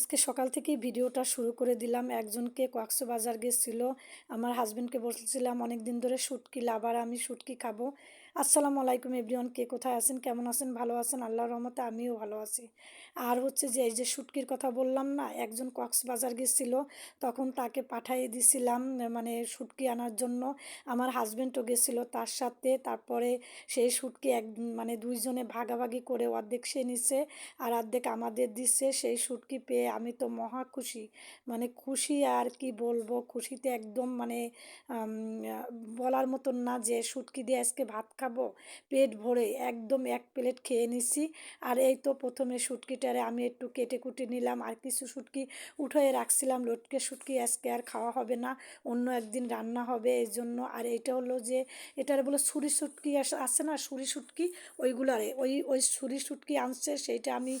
আজকে সকাল থেকেই ভিডিওটা শুরু করে দিলাম। একজনকে কক্সবাজার গেছিল। আমার হাজব্যান্ডকে বলছিলাম অনেক দিন ধরে শুটকি লাভার আমি শুটকি খাব। আসসালামু আলাইকুম এভরিওয়ান, কে কোথায় আছেন? কেমন আছেন? ভালো আছেন? আল্লাহর রহমতে আমিও ভালো আছি। আর হচ্ছে যে, এই যে শুটকির কথা বললাম না, একজন কক্সবাজার গেছিল, তখন তাকে পাঠিয়ে দিছিলাম মানে শুটকি আনার জন্য। আমার হাজব্যান্ডও গেছিল তার সাথে, তারপরে সেই শুটকি এক মানে দুইজনে ভাগাভাগি করে অর্ধেক সে নিছে আর অর্ধেক আমাদের দিচ্ছে সেই শুটকি পেয়ে আমি তো মহা খুশি। মানে খুশি আর কি বলব? খুশিতে একদম মানে বলার মতন না যে, শুটকি দিয়ে আজকে ভাত খাব? পেট ভরে একদম এক প্লেট খেয়ে নিছি। আর এই তো প্রথমে শুটকিটারে আমি একটু কেটে কুটে নিলাম। আর কিছু শুটকি উঠিয়ে রাখছিলাম। লটকে শুটকি আজকে আর খাওয়া হবে না। অন্য একদিন রান্না হবে এই জন্য। আর এটা হলো যে, এটার বলে ছুরি শুটকি আস- আছে না ছুরি শুটকি? ওইগুলারে, ওই ওই ছুরি শুটকি আনছে, সেইটা আমি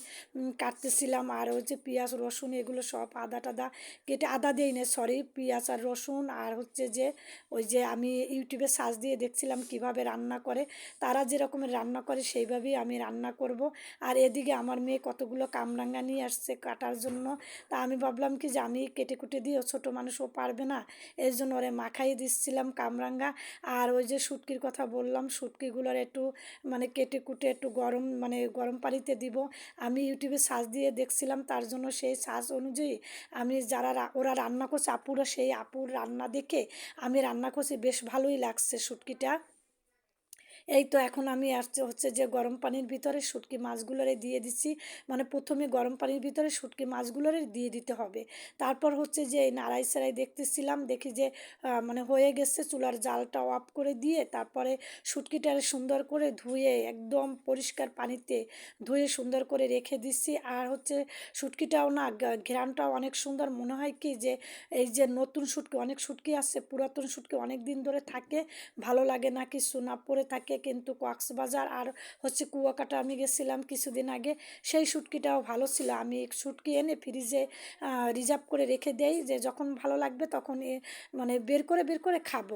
কাটতেছিলাম। আর ওই যে পেঁয়াজ, রসুন এগুলো সব আদা টাদা কেটে, আদা দিই না সরি পেঁয়াজ আর রসুন। আর হচ্ছে যে, ওই যে আমি ইউটিউবে সার্চ দিয়ে দেখছিলাম কীভাবে রান্না করে, তারা যেরকমের রান্না করে সেইভাবেই আমি রান্না করব। আর এদিকে আমার মেয়ে কতগুলো কামরাঙ্গা নিয়ে আসছে কাটার জন্য। তা আমি ভাবলাম কি যে আমি কেটে কুটে দিই ও ছোটো মানুষ, ও পারবে না। এর জন্য ওরে মাখাই দিচ্ছিলাম কামরাঙ্গা আর ওই যে শুটকির কথা বললাম শুটকিগুলোর একটু মানে কেটে কুটে একটু গরম মানে গরম পানিতে দিব। আমি ইউটিউবে সার্চ দিয়ে দেখছিলাম, তার জন্য সেই সাজ অনুযায়ী আমি যারা ওরা রান্না করছে, আপুরা সেই আপুর রান্না দেখে আমি রান্না করছি, বেশ ভালোই লাগছে শুটকিটা এই তো এখন আমি আসছে হচ্ছে যে গরম পানির ভিতরে শুটকি মাছগুলোরে দিয়ে দিচ্ছি। মানে প্রথমে গরম পানির ভিতরে শুটকি মাছগুলোরে দিয়ে দিতে হবে। তারপর হচ্ছে যে নাড়াই সাড়াই দেখতেছিলাম, দেখি যে মানে হয়ে গেছে চুলার জালটা অফ করে দিয়ে তারপরে শুটকিটারে সুন্দর করে ধুয়ে একদম পরিষ্কার পানিতে ধুয়ে সুন্দর করে রেখে দিচ্ছি। আর হচ্ছে শুটকিটাও না ঘ্রাণটাও অনেক সুন্দর। মনে হয় কি যে, এই যে নতুন শুটকি, অনেক শুটকি আছে, পুরাতন শুটকি অনেক দিন ধরে থাকে, ভালো লাগে না, কিছু না পরে থাকে কিন্তু কক্সবাজার আর হচ্ছে কুয়াকাটা আমি গেছিলাম কিছুদিন আগে, সেই শুটকিটাও ভালো ছিল। আমি শুটকি এনে ফ্রিজে রিজার্ভ করে রেখে দেই যে যখন ভালো লাগবে তখন মানে বের করে বের করে খাব।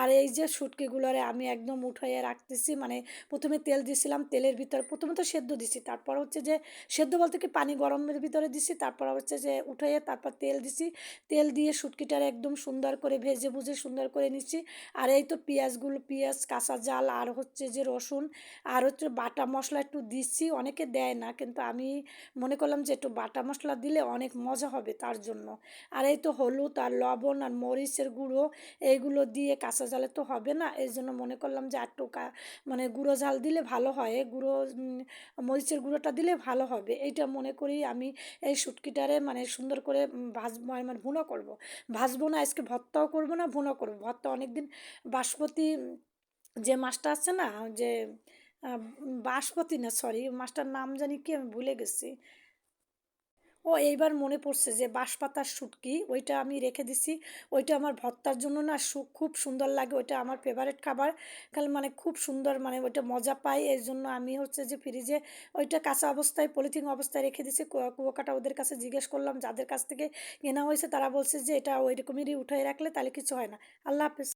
আর এই যে শুটকিগুলোরে আমি একদম উঠাইয়ে রাখতেছি মানে প্রথমে তেল দিছিলাম, তেলের ভিতরে প্রথমে তো সেদ্ধ দিছি, তারপর হচ্ছে যে সেদ্ধ বলতে কি পানি গরমের ভিতরে দিছি, তারপর হচ্ছে যে উঠাইয়ে তারপর তেল দিছি। তেল দিয়ে শুটকিটার একদম সুন্দর করে ভেজে ভুজে সুন্দর করে নিচ্ছি। আর এই তো পেঁয়াজগুলো, পেঁয়াজ, কাঁচা জাল আর হচ্ছে যে রসুন আর হচ্ছে বাটা মশলা একটু দিচ্ছি অনেকে দেয় না। কিন্তু আমি মনে করলাম যে একটু বাটা মশলা দিলে অনেক মজা হবে তার জন্য। আর এই তো হলুদ আর লবণ আর মরিচের গুঁড়ো এইগুলো দিয়ে কাঁচা জালে তো হবে না। এই জন্য মনে করলাম যে একটু মানে গুঁড়ো ঝাল দিলে ভালো হয় গুঁড়ো মরিচের গুঁড়োটা দিলে ভালো হবে। এইটা মনে করি আমি এই শুটকিটারে মানে সুন্দর করে উম, ভাজবো মানে ভুনো করব। ভাজবো না আজকে ভর্তাও করব না ভুনো করব। ভর্তা অনেক দিন বাসমতি যে মাছটা আছে না যে আহ, বাসমতি না সরি মাছটার নাম জানি কি আমি ভুলে গেছি। ও এইবার মনে পড়ছে যে বাঁশপাতার শুটকি ওইটা আমি রেখে দিছি। ওইটা আমার ভর্তার জন্য না খুব সুন্দর লাগে ওইটা আমার ফেভারেট খাবার। খালি মানে খুব সুন্দর মানে ওইটা মজা পাই এই জন্য আমি হচ্ছে যে ফ্রিজে ওইটা কাঁচা অবস্থায় পলিথিন অবস্থায় রেখে দিছি। কুয়াকাটা ওদের কাছে জিজ্ঞেস করলাম যাদের কাছ থেকে কেনা হয়েছে তারা বলছে যে এটা ওই রকমেরই উঠাই রাখলে তাহলে কিছু হয় না। আল্লাহ হাফেজ।